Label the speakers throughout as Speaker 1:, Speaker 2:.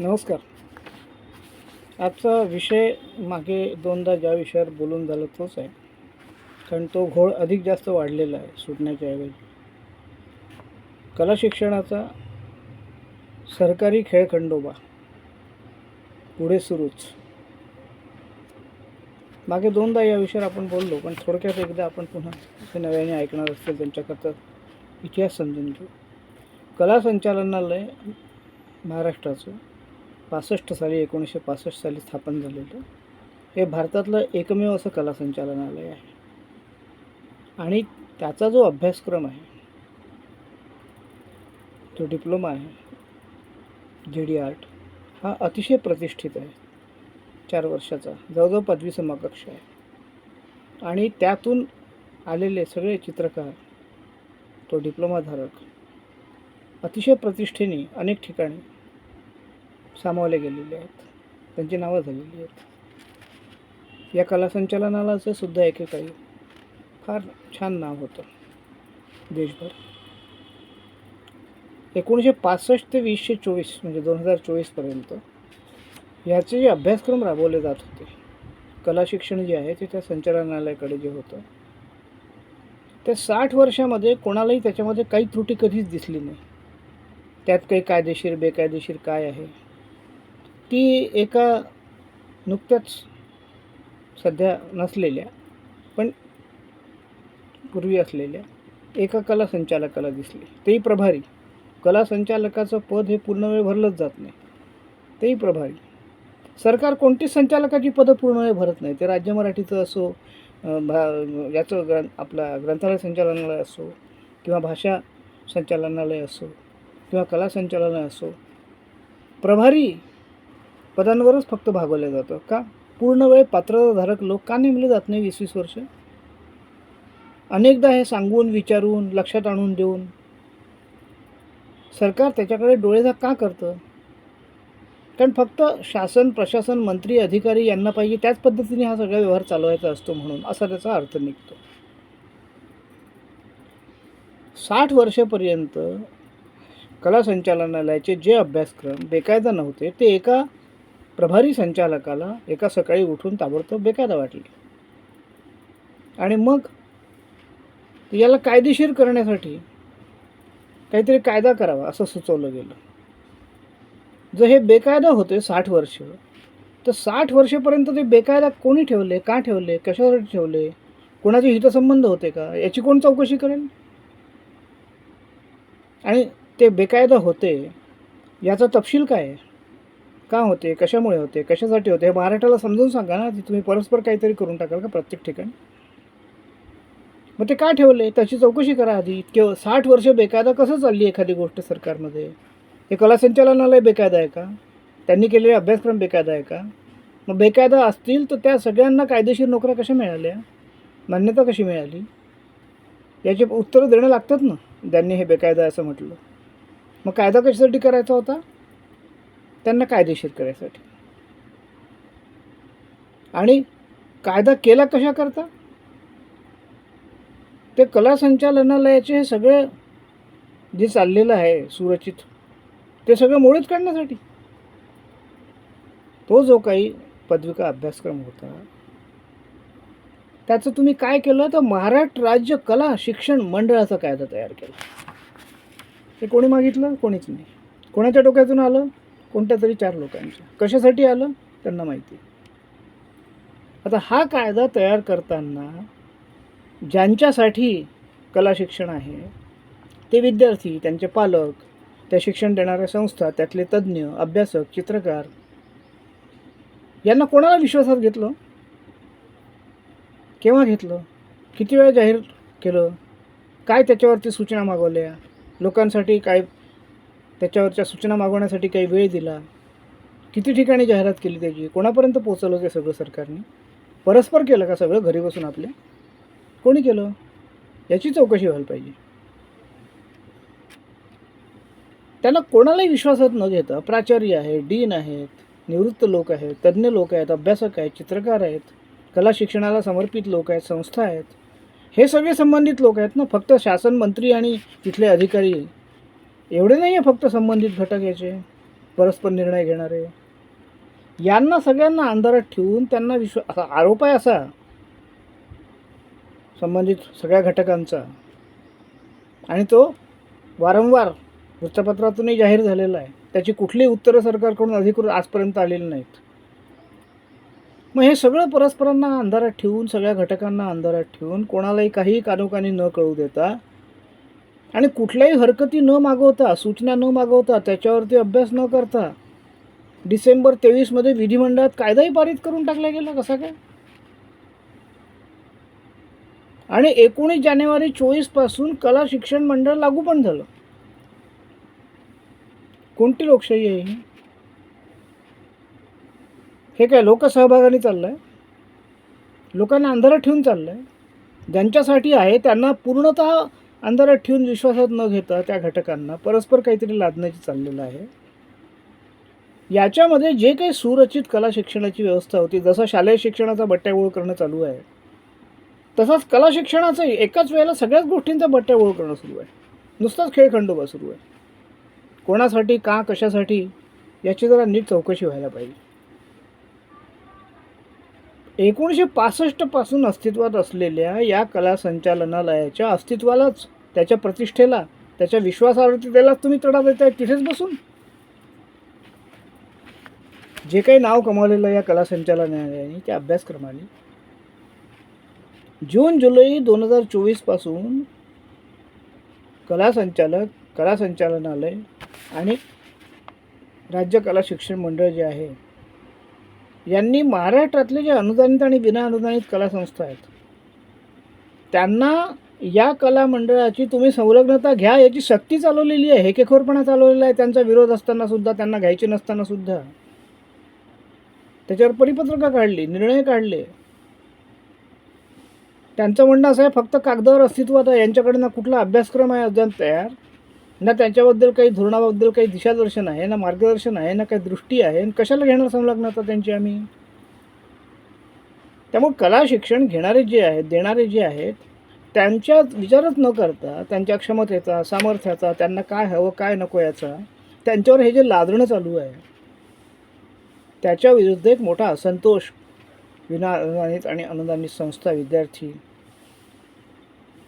Speaker 1: नमस्कार. आजचा विषय मागे दोनदा ज्या विषयावर बोलून झालं तोच आहे. कारण तो घोळ अधिक जास्त वाढलेला आहे सुटण्याच्या ऐवजी. कला शिक्षणाचा सरकारी खेळखंडोबा. पुढे सुरूच. मागे दोनदा या विषयावर आपण बोललो पण थोडक्यात एकदा आपण पुन्हा ते नव्याने ऐकणार असतील त्यांच्याकरता इतिहास समजून घेऊ. कला संचालनालय महाराष्ट्राचं. पासष्ट साली एकोणीसशे पासष्ट साली स्थापन झालेलं हे भारतातलं एकमेव असं कला संचालनालय आहे. आणि त्याचा जो अभ्यासक्रम आहे जो डिप्लोमा आहे जी डी आर्ट हा अतिशय प्रतिष्ठित आहे. चार वर्षाचा जवळजवळ पदवी समकक्ष आहे. आणि त्यातून आलेले सगळे चित्रकार तो डिप्लोमाधारक अतिशय प्रतिष्ठेने अनेक ठिकाणी सामावले गेलेले आहेत. त्यांची नावं झालेली आहेत. या कला संचालनालयाचं सुद्धा एकेकाळी फार छान नाव होतं. देशभर. एकोणीसशे पासष्ट ते वीसशे चोवीस म्हणजे दोन हजार चोवीसपर्यंत ह्याचे जे अभ्यासक्रम राबवले जात होते कला शिक्षण जे आहे ते त्या संचालनालयाकडे जे होतं त्या साठ वर्षामध्ये कोणालाही त्याच्यामध्ये काही त्रुटी कधीच दिसली नाही. त्यात काही कायदेशीर बेकायदेशीर काय आहे? ती एका नुकत्याच सध्या नसलेल्या पण पूर्वी असलेल्या एका कला संचालकाला दिसली. तेही प्रभारी. कला संचालकाचं पद हे पूर्ण वेळ भरलंच जात नाही. तेही प्रभारी. सरकार कोणतीच संचालकाची पदं पूर्ण वेळ भरत नाही. ते राज्य मराठीचं असो भा याचं ग्रं आपला ग्रंथालय संचालनालय असो किंवा भाषा संचालनालय असो किंवा कला संचालनालय असो प्रभारी पदांवरच फक्त भागवलं जातं. का? पूर्ण वेळ पात्रधारक लोक का नेमले जात नाही वीस वीस वर्ष? अनेकदा हे सांगून विचारून लक्षात आणून देऊन. सरकार त्याच्याकडे डोळेझाक का करतं? कारण फक्त शासन प्रशासन मंत्री अधिकारी यांना पाहिजे त्याच पद्धतीने हा सगळा व्यवहार चालवायचा असतो म्हणून असा त्याचा अर्थ निघतो. साठ वर्षापर्यंत कला संचालनालयाचे जे अभ्यासक्रम बेकायदा नव्हते ते एका प्रभारी संचालकाला एका सकाळी उठून ताबडतोब बेकायदा वाटली. आणि मग याला कायदेशीर करण्यासाठी काहीतरी कायदा करावा असं सुचवलं गेलं. जर हे बेकायदा होते साठ वर्ष तर साठ वर्षेपर्यंत ते बेकायदा कोणी ठेवले का ठेवले कशासाठी ठेवले कोणाचे हितसंबंध होते का याची कोण चौकशी करेल? आणि ते बेकायदा होते याचा तपशील काय आहे? का होते? कशामुळे होते? कशासाठी होते? हे महाराष्ट्राला समजून सांगा ना की तुम्ही परस्पर काहीतरी करून टाकाल का प्रत्येक ठिकाणी? मग ते का ठेवले? त्याची चौकशी करा आधी. इतके साठ वर्ष बेकायदा कसं चालली एखादी गोष्ट सरकारमध्ये? हे कला संचालनालय बेकायदा आहे का? त्यांनी केलेले अभ्यासक्रम बेकायदा आहे का? मग बेकायदा असतील तर त्या सगळ्यांना कायदेशीर नोकऱ्या कशा मिळाल्या? मान्यता कशी मिळाली? याचे उत्तरं देणं लागतात ना? त्यांनी हे बेकायदा असं म्हटलं. मग कायदा कशासाठी करायचा होता? त्यांना कायदेशीर करायसाठी. आणि कायदा केला कशा करता? ते कला संचालनालयाचे हे सगळं जे चाललेलं आहे सुरचित ते सगळं मोडीत काढण्यासाठी. तो जो काही पदविका अभ्यासक्रम होता त्याचं तुम्ही काय केलं? तर महाराष्ट्र राज्य कला शिक्षण मंडळाचा कायदा तयार केला. ते कोणी मागितलं? कोणीच नाही. कोणाच्या डोक्यातून आलं? कोणत्या तरी चार लोकांच्या. कशासाठी आलं? त्यांना माहिती. आता हा कायदा तयार करताना ज्यांच्यासाठी कला शिक्षण आहे ते विद्यार्थी त्यांचे पालक त्या शिक्षण देणाऱ्या संस्था त्यातले तज्ज्ञ अभ्यासक चित्रकार यांना कोणाला विश्वासात घेतलं? केव्हा घेतलं? किती वेळा जाहीर केलं? काय त्याच्यावरती सूचना मागवल्या? लोकांसाठी काय त्याच्यावरच्या सूचना मागवण्यासाठी काही वेळ दिला. किती ठिकाणी जाहिरात केली त्याची? कोणापर्यंत पोचवलं ते सगळं सरकारने? परस्पर केलं का सगळं घरी बसून आपल्या कोणी केलं? याची चौकशी व्हायला पाहिजे. त्याला कोणालाही विश्वासात न घेता प्राचार्य आहेत डीन आहेत निवृत्त लोक आहेत तज्ज्ञ लोक आहेत अभ्यासक आहेत चित्रकार आहेत कला शिक्षणाला समर्पित लोक आहेत संस्था आहेत. हे सगळे संबंधित लोक आहेत ना? फक्त शासन मंत्री आणि तिथले अधिकारी एवढे नाही आहे फक्त संबंधित घटक याचे परस्पर निर्णय घेणारे. यांना सगळ्यांना अंधारात ठेवून त्यांना विश्व असा आरोप आहे असा. संबंधित सगळ्या घटकांचा. आणि तो वारंवार वृत्तपत्रातूनही जाहीर झालेला आहे. त्याची कुठलीही उत्तरं सरकारकडून अधिकृत आजपर्यंत आलेली नाहीत. मग हे सगळं परस्परांना अंधारात ठेवून सगळ्या घटकांना अंधारात ठेवून कोणालाही काही कानोकानी न कळू देता आणि कुठल्याही हरकती न मागवता सूचना न मागवता त्याच्यावरती अभ्यास न करता डिसेंबर तेवीसमध्ये विधिमंडळात कायदाही पारित करून टाकला गेला कसा काय? आणि एकोणीस जानेवारी चोवीसपासून कला शिक्षण मंडळ लागू पण झालं. कोणती लोकशाही आहे हे? काय लोकसहभागाने चाललं आहे लोकांना अंधारात ठेवून चाललं आहे ज्यांच्यासाठी आहे त्यांना पूर्णतः अंधारात ठेवून विश्वासात न घेता त्या घटकांना परस्पर काहीतरी लादण्याची चाललेलं आहे. याच्यामध्ये जे काही सुरचित कला शिक्षणाची व्यवस्था होती जसं शालेय शिक्षणाचा बट्ट्यागोळ करणं चालू आहे तसाच कला शिक्षणाचं एकाच वेळेला सगळ्याच गोष्टींचा बट्ट्यागोळ करणं सुरू आहे. नुसताच खेळखंडोबा सुरू आहे. कोणासाठी का कशासाठी याची जरा नीट चौकशी व्हायला पाहिजे. एकोणीसशे पासष्टपासून अस्तित्वात असलेल्या या कला संचालनालयाच्या अस्तित्वालाच त्याच्या प्रतिष्ठेला त्याच्या विश्वासार्हतेलाच तुम्ही तडा देताय तिथेच बसून? जे काही नाव कमावलेलं या कला संचालनालयाने त्या अभ्यासक्रमाने. जून जुलै दोन हजार चोवीसपासून कला संचालक कला संचालनालय आणि राज्य कला शिक्षण मंडळ जे आहे यांनी महाराष्ट्रातले जे अनुदानित आणि विना अनुदानित कला संस्था आहेत त्यांना या कला मंडळाची तुम्ही संलग्नता घ्या याची सक्ती चालवलेली आहे हेकेखोरपणा चालवलेला आहे त्यांचा विरोध असताना सुद्धा त्यांना घ्यायचे नसताना सुद्धा. त्याच्यावर परिपत्रकं काढली निर्णय काढले. त्यांचं म्हणणं असं आहे फक्त कागदावर अस्तित्वात आहे यांच्याकडनं कुठला अभ्यासक्रम आहे अद्याप तयार? ना त्यांच्याबद्दल काही धोरणाबद्दल काही दिशादर्शन आहे ना मार्गदर्शन आहे ना काही दृष्टी आहे आणि कशाला घेणार संलग्नता त्यांची आम्ही? त्यामुळे कला शिक्षण घेणारे जे आहेत देणारे जे आहेत त्यांच्या विचारच न करता त्यांच्या क्षमतेचा सामर्थ्याचा त्यांना काय हवं काय नको याचा त्यांच्यावर हे जे लादणं चालू आहे त्याच्या विरुद्ध एक मोठा असंतोष विना अनुदानित आणि अनुदानित संस्था विद्यार्थी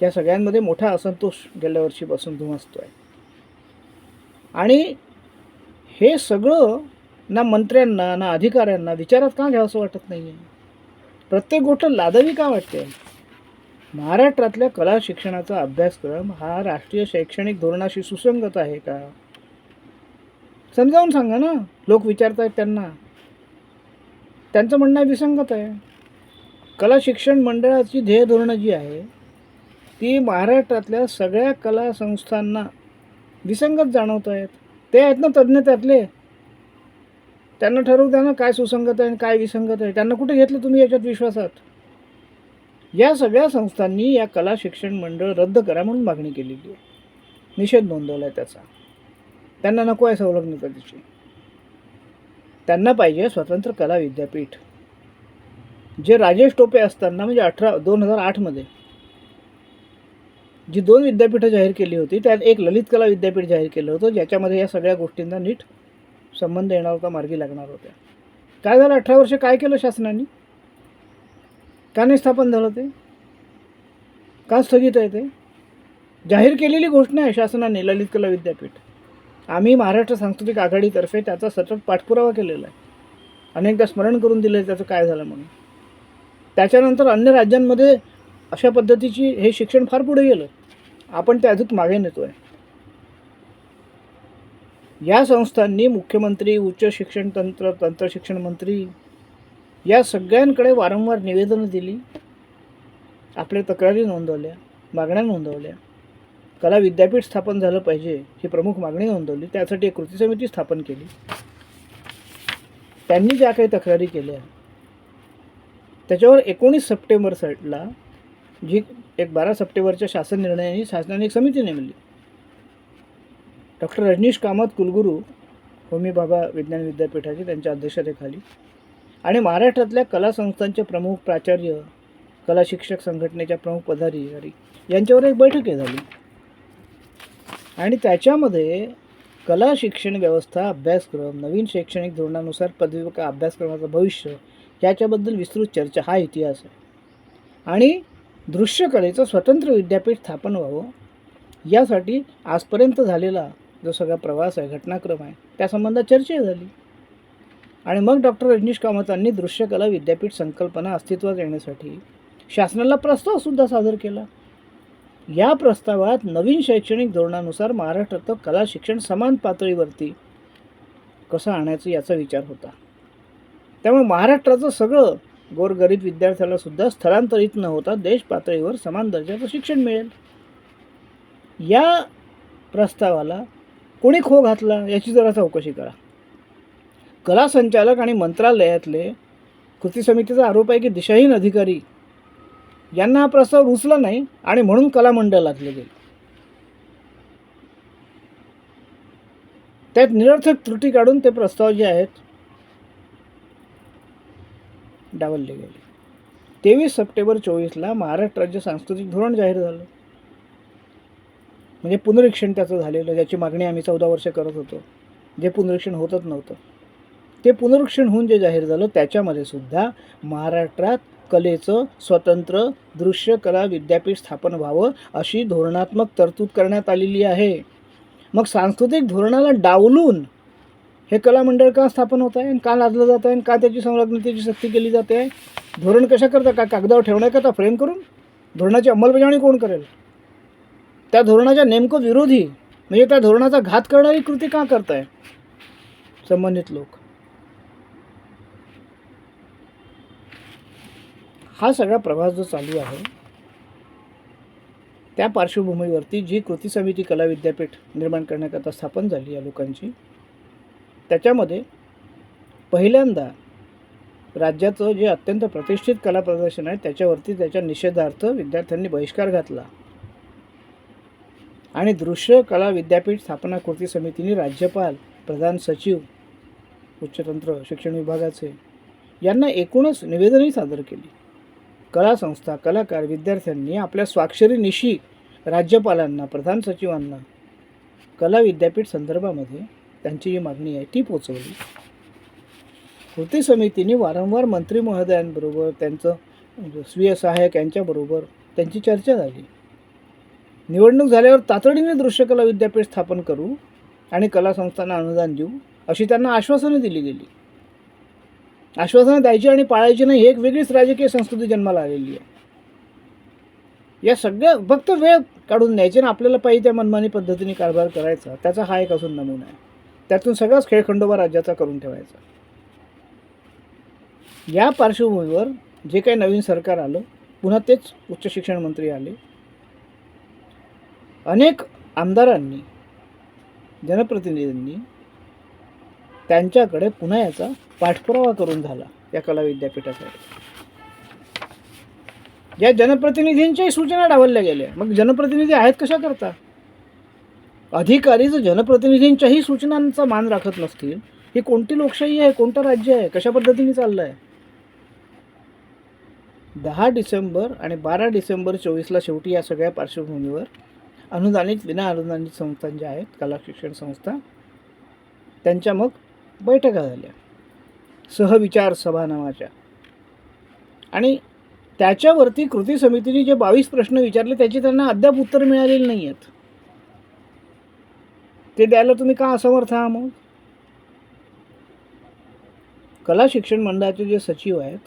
Speaker 1: या सगळ्यांमध्ये मोठा असंतोष गेल्या वर्षीपासून धुमसतो आहे आणि हे सगळं ना मंत्र्यांना ना अधिकाऱ्यांना विचारात का घ्यावंसं वाटत नाही आहे प्रत्येक गोष्ट लादवी का वाटते? महाराष्ट्रातल्या कला शिक्षणाचा अभ्यासक्रम हा राष्ट्रीय शैक्षणिक धोरणाशी सुसंगत आहे का? समजावून सांगा ना लोक विचारत आहेत त्यांना. त्यांचं म्हणणं आहे विसंगत आहे. कला शिक्षण मंडळाची ध्येय धोरणं जी आहे ती महाराष्ट्रातल्या सगळ्या कला संस्थांना विसंगत जाणवत आहेत ते आहेत ना तज्ज्ञ त्यातले. त्यांना ठरवू द्या ना काय सुसंगत आहे आणि काय विसंगत आहे. त्यांना कुठे घेतलं तुम्ही याच्यात विश्वासात? या सगळ्या संस्थांनी या कला शिक्षण मंडळ रद्द करा म्हणून मागणी केलेली आहे. निषेध नोंदवला आहे त्याचा. त्यांना नको आहे संलग्नता त्याची त्यांना पाहिजे स्वतंत्र कला विद्यापीठ. जे राजेश टोपे असताना म्हणजे अठरा दोन हजार आठमध्ये जी दोन विद्यापीठं जाहीर केली होती त्यात एक ललित कला विद्यापीठ जाहीर केलं होतं ज्याच्यामध्ये या सगळ्या गोष्टींना नीट संबंध येणार होता मार्गी लागणार होत्या. काय झालं अठरा वर्ष काय केलं शासनाने? का नाही स्थापन झालं ते? का स्थगित आहे ते? जाहीर केलेली घोषणा आहे शासनाने ललित कला विद्यापीठ. आम्ही महाराष्ट्र सांस्कृतिक आघाडीतर्फे त्याचा सतत पाठपुरावा केलेला आहे. अनेकदा स्मरण करून दिलं आहे त्याचं काय झालं म्हणून. त्याच्यानंतर अन्य राज्यांमध्ये अशा पद्धतीची हे शिक्षण फार पुढे गेलं. आपण ते अजून मागे नेतो आहे या संस्थांनी मुख्यमंत्री उच्च शिक्षण तंत्र तंत्रशिक्षण मंत्री या सगळ्यांकडे वारंवार निवेदनं दिली. आपल्या तक्रारी नोंदवल्या मागण्या नोंदवल्या. कला विद्यापीठ स्थापन झालं पाहिजे ही प्रमुख मागणी नोंदवली. त्यासाठी एक कृती समिती स्थापन केली. त्यांनी ज्या काही तक्रारी केल्या त्याच्यावर एकोणीस सप्टेंबर साईडला जी एक बारा सप्टेंबरच्या शासन निर्णयाने शासनाने एक समिती नेमली. डॉक्टर रजनीश कामत कुलगुरू होमी बाबा विज्ञान विद्यापीठाची त्यांच्या अध्यक्षतेखाली आणि महाराष्ट्रातल्या कला संस्थांचे प्रमुख प्राचार्य कला शिक्षक संघटनेच्या प्रमुख पदाधिकारी यांच्यावर एक बैठक झाली. आणि त्याच्यामध्ये कला शिक्षण व्यवस्था अभ्यासक्रम नवीन शैक्षणिक धोरणानुसार पदवीका अभ्यासक्रमाचं भविष्य याच्याबद्दल विस्तृत चर्चा हा इतिहास आहे. आणि दृश्यकलेचं स्वतंत्र विद्यापीठ स्थापन व्हावं. यासाठी आजपर्यंत झालेला जो सगळा प्रवास आहे घटनाक्रम आहे त्या संबंधात चर्चा झाली. आणि मग डॉक्टर रजनीश कामतांनी दृश्यकला विद्यापीठ संकल्पना अस्तित्वात येण्यासाठी शासनाला प्रस्तावसुद्धा सादर केला. या प्रस्तावात नवीन शैक्षणिक धोरणानुसार महाराष्ट्रात कला शिक्षण समान पातळीवरती कसं आणायचं याचा विचार होता. त्यामुळे महाराष्ट्राचं सगळं गोरगरीब विद्यार्थ्याला सुद्धा स्थलांतरित न होता देश पातळीवर समान दर्जाचं शिक्षण मिळेल. या प्रस्तावाला कोणी खो घातला याची जरा चौकशी करा. कला संचालक आणि मंत्रालयातले कृती समितीचा आरोप आहे की दिशाहीन अधिकारी यांना हा प्रस्ताव रुचला नाही आणि म्हणून कला मंडळातले गेले. त्यात निरर्थक त्रुटी काढून ते प्रस्ताव जे आहेत डावलले गेले. तेवीस सप्टेंबर चोवीसला महाराष्ट्र राज्य सांस्कृतिक धोरण जाहीर झालं. म्हणजे पुनरीक्षण त्याचं झालेलं ज्याची मागणी आम्ही चौदा वर्ष करत होतो. जे पुनरीक्षण होतच नव्हतं. ते पुनरीक्षण होऊन जे जाहीर झालं त्याच्यामध्ये सुद्धा महाराष्ट्रात कलेचं स्वतंत्र दृश्य कला विद्यापीठ स्थापन व्हावं अशी धोरणात्मक तरतूद करण्यात आलेली आहे. मग सांस्कृतिक धोरणाला डावलून हे कला मंडळ का स्थापन होत आहे? आणि का लादलं जात आहे? आणि का त्याची संलग्नतेची सक्ती केली जाते आहे? धोरण कशा करता? का कागदावर ठेवण्याकरता फ्रेम करून? धोरणाची अंमलबजावणी कोण करेल? त्या धोरणाच्या नेमकं विरोधी म्हणजे त्या धोरणाचा घात करणारी कृती का करताय? संबंधित लोक. हा सगळा प्रवास जो चालू आहे त्या पार्श्वभूमीवरती जी कृती समिती कला विद्यापीठ निर्माण करण्याकरता स्थापन झाली या लोकांची त्याच्यामध्ये पहिल्यांदा राज्याचं जे अत्यंत प्रतिष्ठित कला प्रदर्शन आहे त्याच्यावरती त्याच्या निषेधार्थ विद्यार्थ्यांनी बहिष्कार घातला. आणि दृश्य कला विद्यापीठ स्थापना कृती समितीने राज्यपाल प्रधान सचिव उच्चतंत्र शिक्षण विभागाचे यांना एकूणच निवेदनही सादर केली. कला संस्था कलाकार विद्यार्थ्यांनी आपल्या स्वाक्षरीनिशी राज्यपालांना प्रधान सचिवांना कला विद्यापीठ संदर्भामध्ये त्यांची जी मागणी आहे ती पोचवली. कृती समितीने वारंवार मंत्री महोदयांबरोबर त्यांचं म्हणजे स्वीय सहाय्यक यांच्याबरोबर त्यांची चर्चा झाली. निवडणूक झाल्यावर तातडीने दृश्यकला विद्यापीठ स्थापन करू आणि कला संस्थांना अनुदान देऊ अशी त्यांना आश्वासनं दिली गेली. आश्वासनं द्यायची आणि पाळायची नाही एक वेगळीच राजकीय संस्कृती जन्माला आलेली आहे. या सगळ्या फक्त वेळ काढून द्यायची आणि आपल्याला पाहिजे त्या मनमानी पद्धतीने कारभार करायचा त्याचा हा एक असून नमुना आहे. त्यातून सगळाच खेळखंडोबा राज्याचा करून ठेवायचा. या पार्श्वभूमीवर जे काही नवीन सरकार आलं पुन्हा तेच उच्च शिक्षण मंत्री आले. अनेक आमदारांनी जनप्रतिनिधींनी त्यांच्याकडे पुन्हा याचा पाठपुरावा करून झाला या कला विद्यापीठाकडे. या जनप्रतिनिधींच्याही सूचना डावलल्या गेल्या. मग जनप्रतिनिधी आहेत कशा करता? अधिकारी जर जनप्रतिनिधींच्याही सूचनांचा मान राखत नसतील ही कोणती लोकशाही आहे कोणतं राज्य आहे कशा पद्धतीने चाललं आहे दहा डिसेंबर आणि बारा डिसेंबर चोवीसला शेवटी या सगळ्या पार्श्वभूमीवर अनुदानित विना अनुदानित संस्था ज्या आहेत कला शिक्षण संस्था त्यांच्या मग बैठका झाल्या. सहविचार सभा नावाच्या. आणि त्याच्यावरती कृती समितीने जे बावीस प्रश्न विचारले त्याची त्यांना अद्याप उत्तर मिळालेली नाही आहेत ते द्यायला तुम्ही का असमर्थ आहात मग? कला शिक्षण मंडळाचे जे सचिव आहेत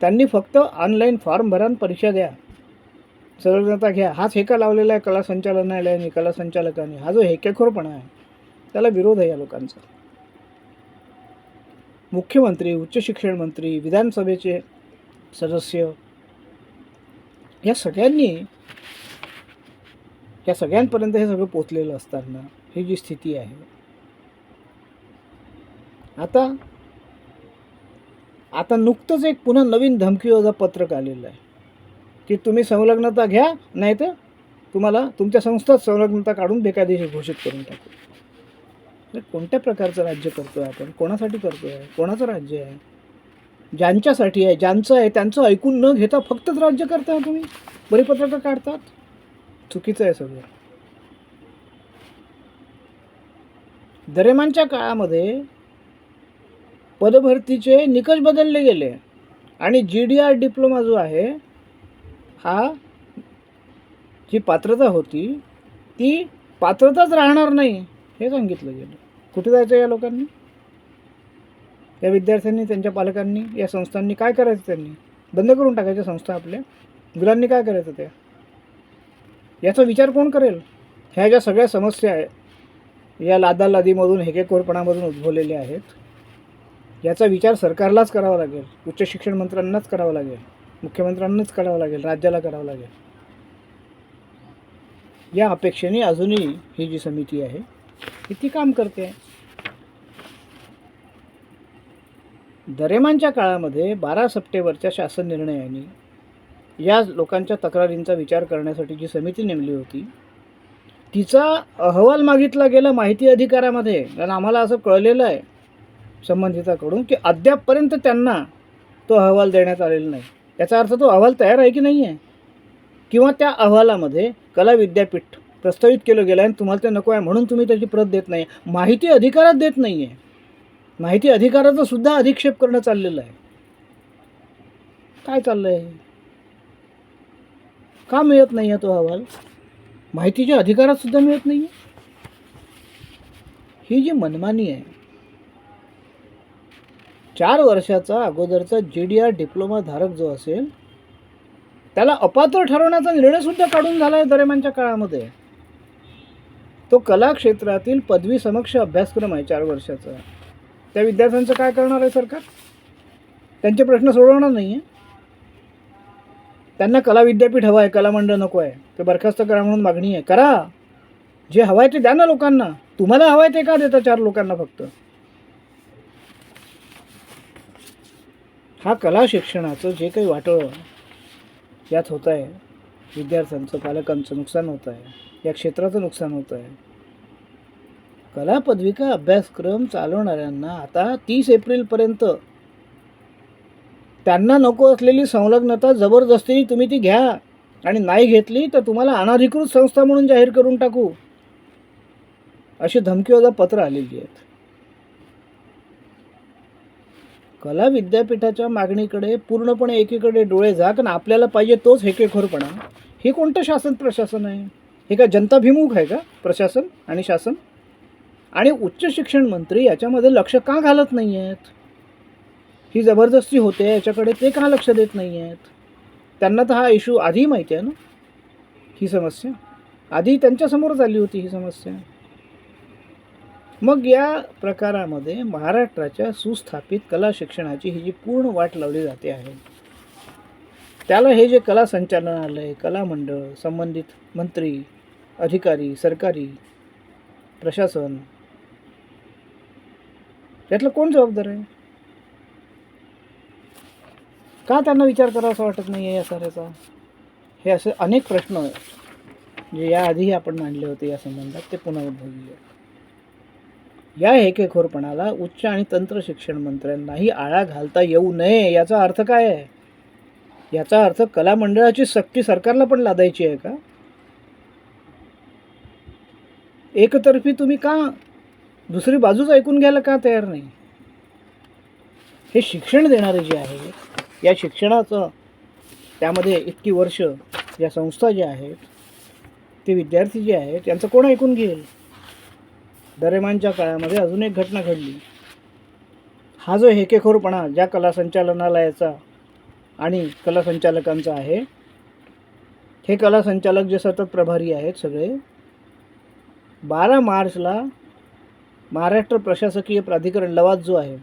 Speaker 1: त्यांनी फक्त ऑनलाईन फॉर्म भरा परीक्षा द्या. सरळता घ्या. हाच हेका लावलेला आहे कला संचालनालयाने कला संचालकांनी. हा जो हेकेखोरपणा आहे त्याला विरोध आहे या लोकांचा. मुख्यमंत्री उच्च शिक्षण मंत्री विधानसभेचे सदस्य या सगळ्यांनी या सगळ्यांपर्यंत हे सगळं पोचलेलं असताना ही जी स्थिती आहे. आता आता नुकतंच एक पुन्हा नवीन धमकीवजा पत्रक आलेलं आहे. की तुम्ही संलग्नता घ्या नाही तर तुम्हाला तुमच्या संस्थाच संलग्नता काढून बेकायदेशीर घोषित करून टाकू. म्हणजे कोणत्या प्रकारचं राज्य करतोय आपण? कोणासाठी करतोय? कोणाचं राज्य आहे? ज्यांच्यासाठी आहे? ज्यांचं आहे त्यांचं ऐकून न घेता फक्तच राज्य करताय तुम्ही? परिपत्रकं काढतात? चुकीचं आहे सगळं. दरेमानच्या काळामध्ये पदभरतीचे निकष बदलले गेले आणि जी डी आर डिप्लोमा जो आहे हा जी पात्रता होती ती पात्रताच राहणार नाही हे सांगितलं गेलं. कुठे जायचं या लोकांनी? या विद्यार्थ्यांनी त्यांच्या पालकांनी या संस्थांनी काय करायचं त्यांनी? बंद करून टाकायच्या संस्था आपल्या मुलांनी काय करायचं त्या? याचा विचार कोण करेल? ह्या ज्या सगळ्या समस्या आहे या लादालादीमधून हेकेखोरपणामधून उद्भवलेल्या आहेत याचा विचार सरकारलाच करावा लागेल. उच्च शिक्षण मंत्र्यांनाच करावा लागेल. मुख्यमंत्र्यांनाच करावा लागेल. राज्याला करावं लागेल. या अपेक्षेने अजूनही ही जी समिती आहे ही ती काम करते. आहे दरेमानच्या काळामध्ये बारा सप्टेंबरच्या शासन निर्णयाने या लोकांच्या तक्रारींचा विचार करण्यासाठी जी समिती नेमली होती तिचा अहवाल मागितला गेला माहिती अधिकारामध्ये. कारण आम्हाला असं कळलेलं आहे संबंधिताकडून की अद्यापपर्यंत त्यांना तो अहवाल देण्यात आलेला नाही. याचा अर्थ तो अहवाल तयार आहे की नाही आहे किंवा त्या अहवालामध्ये कला विद्यापीठ प्रस्तावित केलं गेलं आहे आणि तुम्हाला ते नको आहे म्हणून तुम्ही त्याची प्रत देत नाही. माहिती अधिकारात देत नाही आहे माहिती अधिकाराचा सुद्धा अधिक्षेप करणं चाललेलं आहे. काय चाललं आहे का मिळत नाही आहे तो अहवाल? माहितीच्या अधिकारातसुद्धा मिळत नाही आहे ही जी मनमानी आहे चार वर्षाचा अगोदरचा जी डी आर डिप्लोमा धारक जो असेल त्याला अपात्र ठरवण्याचा निर्णयसुद्धा काढून झाला आहे दरम्यानच्या काळामध्ये. तो कला क्षेत्रातील पदवी समक्ष अभ्यासक्रम आहे चार वर्षाचा. त्या विद्यार्थ्यांचं काय करणार आहे सरकार? त्यांचे प्रश्न सोडवणार नाही आहे त्यांना कला विद्यापीठ हवं आहे कलामंडळ नको आहे ते बरखास्त करा म्हणून मागणी आहे. करा. जे हवं आहे ते द्या ना लोकांना. तुम्हाला हवं आहे ते का देता चार लोकांना फक्त? हा कला शिक्षणाचं जे काही वाटोळं यात होत आहे विद्यार्थ्यांचं पालकांचं नुकसान होत आहे या क्षेत्राचं नुकसान होत आहे कला पदविका अभ्यासक्रम चालवणाऱ्यांना आता तीस एप्रिलपर्यंत त्यांना नको असलेली संलग्नता जबरदस्तीने तुम्ही ती घ्या. आणि नाही घेतली तर तुम्हाला अनाधिकृत संस्था म्हणून जाहीर करून टाकू. अशी धमकीवजा पत्र आलेली आहेत. कला विद्यापीठाच्या मागणीकडे पूर्णपणे एकीकडे डोळे झाक आणि आपल्याला पाहिजे तोच हेकेखोरपणा हे कोणतं शासन प्रशासन आहे? हे का जनताभिमुख आहे का? प्रशासन आणि शासन? आणि उच्च शिक्षण मंत्री याच्यामध्ये लक्ष का घालत नाही आहेत ही जबरदस्ती होते याच्याकडे ते का लक्ष देत नाही आहेत त्यांना तर हा इशू आधी माहिती आहे ना ही समस्या. आधी त्यांच्यासमोरच आली होती ही समस्या. मग या प्रकारामध्ये महाराष्ट्राच्या सुस्थापित कला शिक्षणाची ही जी पूर्ण वाट लावली जाते आहे त्याला हे जे कला संचालनालय कला मंडळ संबंधित मंत्री अधिकारी सरकारी प्रशासन यातलं कोण जबाबदार आहे? का त्यांना विचार करा असं वाटत नाही आहे या साऱ्याचा? हे असे अनेक प्रश्न आहेत. जे याआधीही आपण मांडले होते या संबंधात ते पुन्हा उद्भवले या हेकेखोरपणाला उच्च आणि तंत्र शिक्षण मंत्र्यांनाही आळा घालता येऊ नये याचा अर्थ काय आहे? याचा अर्थ कला मंडळाची सक्ती सरकारला पण लादायची आहे का? एकतर्फी तुम्ही का दुसरी बाजूच ऐकून घ्यायला का तयार नाही? हे शिक्षण देणारे जे आहे या शिक्षणाचं त्यामध्ये इतकी वर्ष या संस्था ज्या आहेत ते विद्यार्थी जे आहेत त्यांचं कोण ऐकून घेईल? दरेमानच्या काळामध्ये अजून एक घटना घडली. हा जो हेकेखोरपणा ज्या कला संचालनालयाचा आणि कला संचालकांचा आहे हे कला संचालक जे सतत प्रभारी आहेत सगळे बारा मार्चला महाराष्ट्र प्रशासकीय प्राधिकरण लवाद जो आहे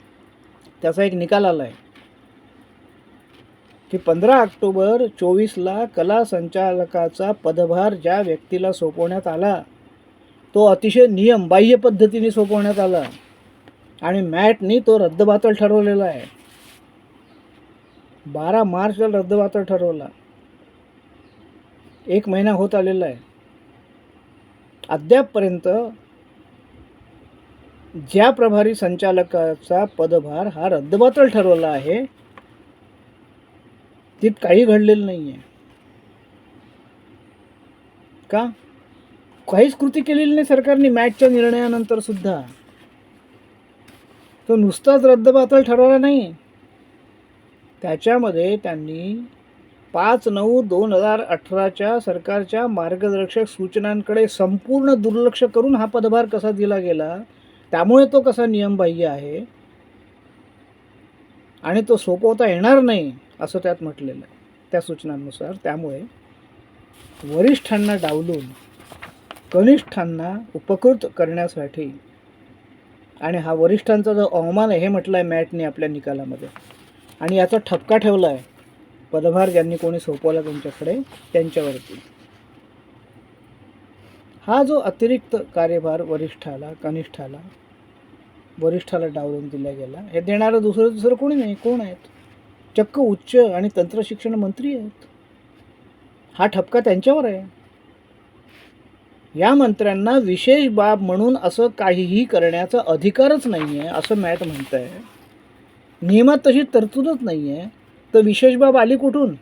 Speaker 1: त्याचा एक निकाल आला आहे की पंधरा ऑक्टोबर चोवीसला कला संचालकाचा पदभार ज्या व्यक्तीला सोपवण्यात आला तो अतिशय नियम बाह्य पद्धतीने सोपवण्यात आला. आणि मॅटनी तो रद्दबातल ठरवलेला आहे. बारा मार्चला रद्दबातल ठरवला. एक महिना होत आलेला आहे. अद्यापपर्यंत ज्या प्रभारी संचालकाचा पदभार हा रद्दबातल ठरवला आहे तीत काही घडलेलं नाही आहे का? काहीच कृती केलेली नाही सरकारने मॅचच्या निर्णयानंतर सुद्धा. तो नुसताच रद्दबातल ठरवला नाही. त्याच्यामध्ये त्यांनी पाच नऊ दोन हजार अठराच्या सरकारच्या मार्गदर्शक सूचनांकडे संपूर्ण दुर्लक्ष करून हा पदभार कसा दिला गेला त्यामुळे तो कसा नियमबाह्य आहे? आणि तो सोपवता येणार नाही. असं त्यात म्हटलेलं आहे. त्या सूचनांनुसार त्यामुळे वरिष्ठांना डावलून कनिष्ठांना उपकृत करण्यासाठी आणि हा वरिष्ठांचा जो अवमान आहे हे म्हटलं आहे मॅटने आपल्या निकालामध्ये. आणि याचा ठपका ठेवला आहे पदभार ज्यांनी कोणी सोपवला त्यांच्याकडे त्यांच्यावरती. हा जो अतिरिक्त कार्यभार वरिष्ठाला कनिष्ठाला वरिष्ठाला डावलून दिला गेला हे देणारं दुसरं दुसरं कोणी नाही कोण आहेत? चक्क उच्च आणि तंत्रशिक्षण मंत्री आहेत. हा ठपका त्यांच्यावर आहे. या मंत्र्यांना विशेष बाब म्हणून असं काहीही करण्याचा अधिकारच नाही आहे असं मॅट म्हणत आहे नियमात तशी तरतूदच नाही आहे तर विशेष बाब आली कुठून?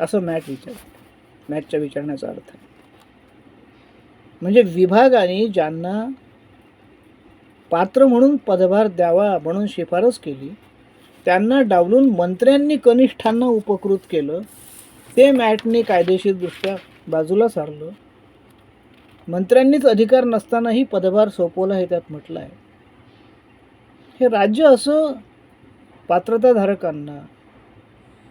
Speaker 1: असं मॅट विचार मॅटच्या विचारण्याचा अर्थ आहे. म्हणजे विभागाने ज्यांना पात्र म्हणून पदभार द्यावा म्हणून शिफारस केली त्यांना डावलून मंत्र्यांनी कनिष्ठांना उपकृत केलं. ते मॅटने कायदेशीरदृष्ट्या बाजूला सारलं. मंत्र्यांनीच अधिकार नसतानाही पदभार सोपवला हे त्यात म्हटलं आहे हे राज्य असं पात्रताधारकांना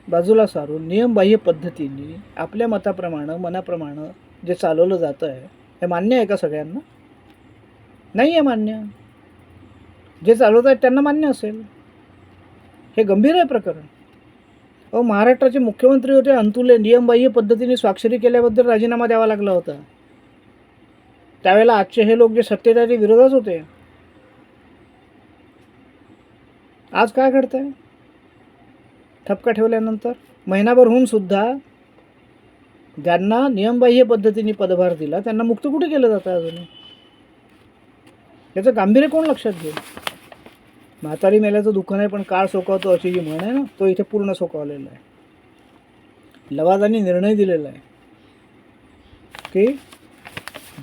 Speaker 1: बाजूला सारून नियमबाह्य पद्धतीने आपल्या मताप्रमाणे मनाप्रमाणे जे चालवलं जातं आहे हे मान्य आहे का सगळ्यांना? नाही आहे मान्य. जे चालवत आहेत त्यांना मान्य असेल. हे गंभीर आहे प्रकरण. अहो महाराष्ट्राचे मुख्यमंत्री होते अंतुले नियमबाह्य पद्धतीने स्वाक्षरी केल्याबद्दल राजीनामा द्यावा लागला होता. त्यावेळेला आजचे हे लोक जे सत्तेत आहे ते विरोधात होते. आज काय घडतंय? ठपका ठेवल्यानंतर महिनाभर होऊन सुद्धा ज्यांना नियमबाह्य पद्धतीने पदभार दिला त्यांना मुक्त कुठे केलं जातं अजून याचं गांभीर्य कोण लक्षात घेईल? म्हातारी मेल्याचं दुःख नाही पण काळ सोकावतो अशी जी म्हण आहे ना तो इथे पूर्ण सोकावलेला आहे. लवादाने निर्णय दिलेला आहे की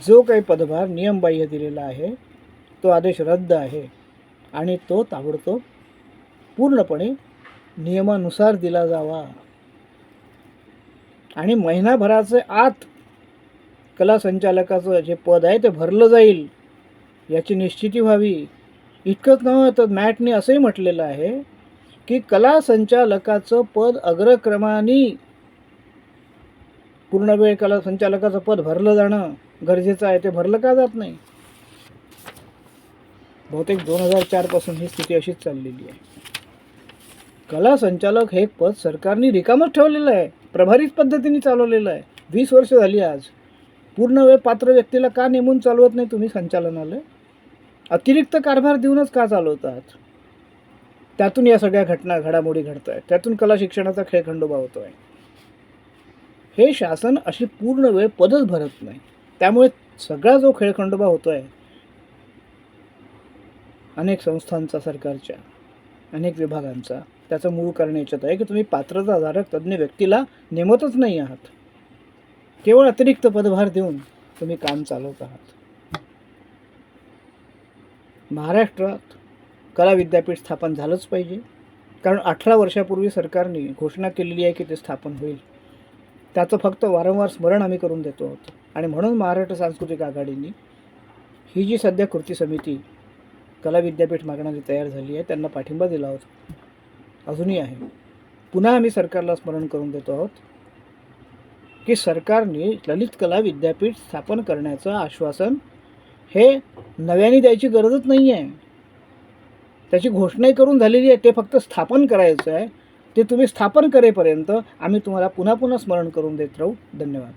Speaker 1: जो काही पदभार नियमबाह्य दिलेला आहे तो आदेश रद्द आहे आणि तो ताबडतोब पूर्णपणे नियमानुसार दिला जावा. आणि महिनाभराचे आत कला संचालकाचं जे पद आहे ते भरलं जाईल याची निश्चिती व्हावी. इतकंच नव्हं तर मॅटने असंही म्हटलेलं आहे की कला संचालकाचं पद अग्रक्रमाने पूर्ण वेळ कला संचालकाचं पद भरलं जाणं गरजेचं आहे. ते भरलं का जात नाही? बहुतेक दोन हजार चारपासून ही स्थिती अशीच चाललेली आहे. कला संचालक हे पद सरकारने रिकामच ठेवलेलं आहे. प्रभारीच पद्धतीने चालवलेलं आहे. वीस वर्ष झाली आज. पूर्ण वेळ पात्र व्यक्तीला का नेमून चालवत नाही तुम्ही संचालनालय? अतिरिक्त कारभार देऊनच का चालवतात? त्यातून या सगळ्या घटना घडामोडी घडत आहेत त्यातून कला शिक्षणाचा खेळखंडोबा होतो आहे हे शासन अशी पूर्ण वेळ पदच भरत नाही. त्यामुळे सगळा जो खेळखंडोबा होतो आहे अनेक संस्थांचा सरकारच्या अनेक विभागांचा त्याचं मूळ कारण याच्यात आहे की तुम्ही पात्रताधारक तज्ज्ञ व्यक्तीला नेमतच नाही आहात. केवळ अतिरिक्त पदभार देऊन तुम्ही काम चालवत आहात. महाराष्ट्रात कला विद्यापीठ स्थापन झालंच पाहिजे. कारण अठरा वर्षापूर्वी सरकारने घोषणा केलेली आहे की ते स्थापन होईल. त्याचं फक्त वारंवार स्मरण आम्ही करून देतो आहोत. आणि म्हणून महाराष्ट्र सांस्कृतिक आघाडीने ही जी सध्या कृती समिती कला विद्यापीठ मागणारी तयार झाली आहे त्यांना पाठिंबा दिला होता अजूनही आहे. पुन्हा आम्ही सरकारला स्मरण करून देतो आहोत की सरकारने ललित कला विद्यापीठ स्थापन करण्याचं आश्वासन हे नव्याने द्यायची गरजच नाही आहे त्याची घोषणाही करून झालेली आहे. ते फक्त स्थापन करायचं आहे. ते तुम्ही स्थापन करेपर्यंत आम्ही तुम्हाला पुन्हा पुन्हा स्मरण करून देत राहू. धन्यवाद.